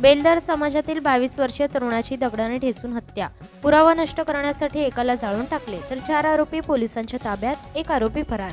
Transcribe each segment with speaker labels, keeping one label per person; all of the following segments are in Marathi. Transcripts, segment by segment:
Speaker 1: बेलदार समाजातील बावीस वर्षीय तरुणाची दगडाने ठेचून हत्या. पुरावा नष्ट करण्यासाठी एकाला जाळून टाकले तर चार आरोपी पोलिसांच्या ताब्यात एक आरोपी फरार.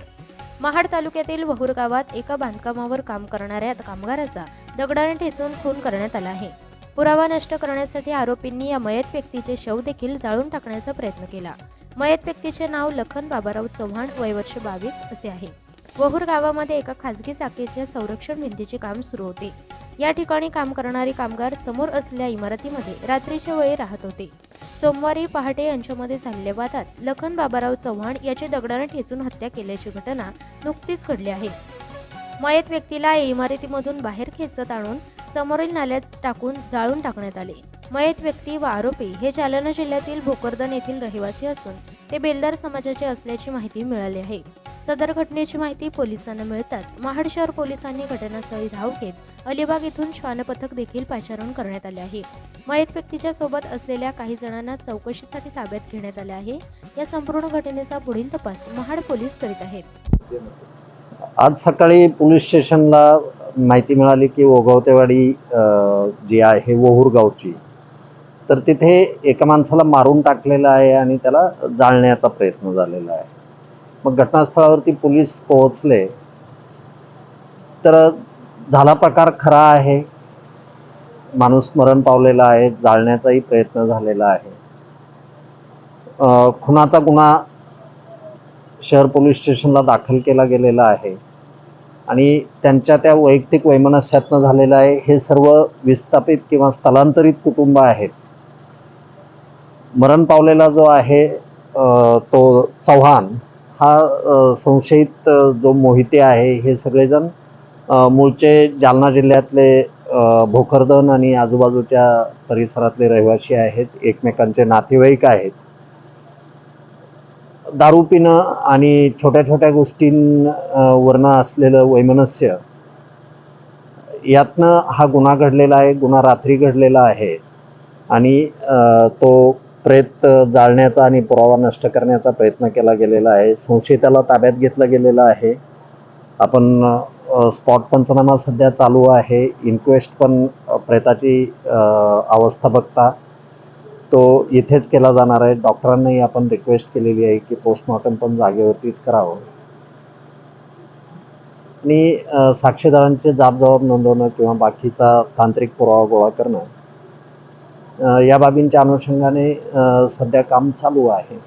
Speaker 1: महाड तालुक्यातील वहूर गावात एका बांधकामावर काम करणाऱ्या कामगाराचा दगडाने ठेचून खून करण्यात आला आहे. पुरावा नष्ट करण्यासाठी आरोपींनी या मयत व्यक्तीचे शव देखील जाळून टाकण्याचा प्रयत्न केला. मयत व्यक्तीचे नाव लखन बाबाराव चव्हाण वय वर्ष बावीस असे आहे. वहूर गावामध्ये एका खासगी चाकीच्या संरक्षण भिंतीचे काम सुरू होते. या ठिकाणी काम करणारे कामगार समोर असलेल्या इमारतीमध्ये रात्रीच्या वेळी राहत होते. सोमवारी पहाटे यांच्यामध्ये झालेल्या वादात लखन बाबाराव चव्हाण याची दगडाने ठेचून हत्या केल्याची घटना नुकतीच घडली आहे. मयत व्यक्तीला या इमारतीमधून बाहेर खेचत आणून समोरील नाल्यात टाकून जाळून टाकण्यात आले. मयत व्यक्ती व आरोपी हे जालना जिल्ह्यातील भोकरदन येथील रहिवासी असून ते बेलदार समाजाचे असल्याची माहिती मिळाली आहे. सदर घटनेची माहिती पोलिसांना मिळताच महाड शहर पोलिसांनी घटनास्थळी धाव घेत अलिबाग येथून श्वानपथक देखील पाचारण करण्यात आले आहे. मयत व्यक्तीच्या सोबत असलेल्या काही जणांना चौकशीसाठी ताब्यात घेण्यात आले आहे. या संपूर्ण घटनेचा पुढील तपास महाड पोलीस करीत आहेत.
Speaker 2: आज सकाळी पोलीस स्टेशनला माहिती मिळाली की ओगवतेवाडी जी आहे वहूर गावची तर तिथे एका माणसाला मारून टाकलेलं आहे आणि त्याला जाळण्याचा प्रयत्न झालेला आहे. मग घटनास्थळावरती पोलीस पोहोचले. तर झाला प्रकार खरा आहे. माणूस मरण पावलेला आहे जाळण्याचाही प्रयत्न झालेला आहे. खुनाचा गुन्हा शहर पोलीस स्टेशनला दाखल केला गेलेला आहे. आणि त्यांच्या त्या वैयक्तिक वैमनस्यातनं झालेलं आहे. हे सर्व विस्थापित किंवा स्थलांतरित कुटुंब आहेत. मरण पावलेला जो आहे तो चव्हाण. हा संशयित जो मोहिते आहे हे सगळेजण मूळचे जालना जिल्ह्यातले भोकरदन आणि आजूबाजूच्या परिसरातले रहिवासी आहेत एकमेकांचे नातेवाईक आहेत. दारू पिणं आणि छोट्या छोट्या गोष्टींवरनं असलेलं वैमनस्य यातनं हा गुन्हा घडलेला आहे गुन्हा रात्री घडलेला आहे. आणि तो प्रेत जाळण्याचा आणि पुरावा नष्ट करण्याचा प्रयत्न केला गेलेला आहे. संशयिताला ताब्यात घेतलं गेलेलं आहे. आपण स्पॉट पंचनामा सध्या चालू आहे. इन्क्वेस्ट पण प्रेताची अवस्था बघता तो इथेच केला जाणार आहे. डॉक्टरांनाही आपण रिक्वेस्ट केलेली आहे की पोस्टमॉर्टम पण जागेवरतीच करावं. आणि साक्षीदारांचे जाबजबाब नोंदवणं किंवा बाकीचा तांत्रिक पुरावा गोळा करणं या बाबींच्या अनुषंगाने सध्या काम चालू आहे.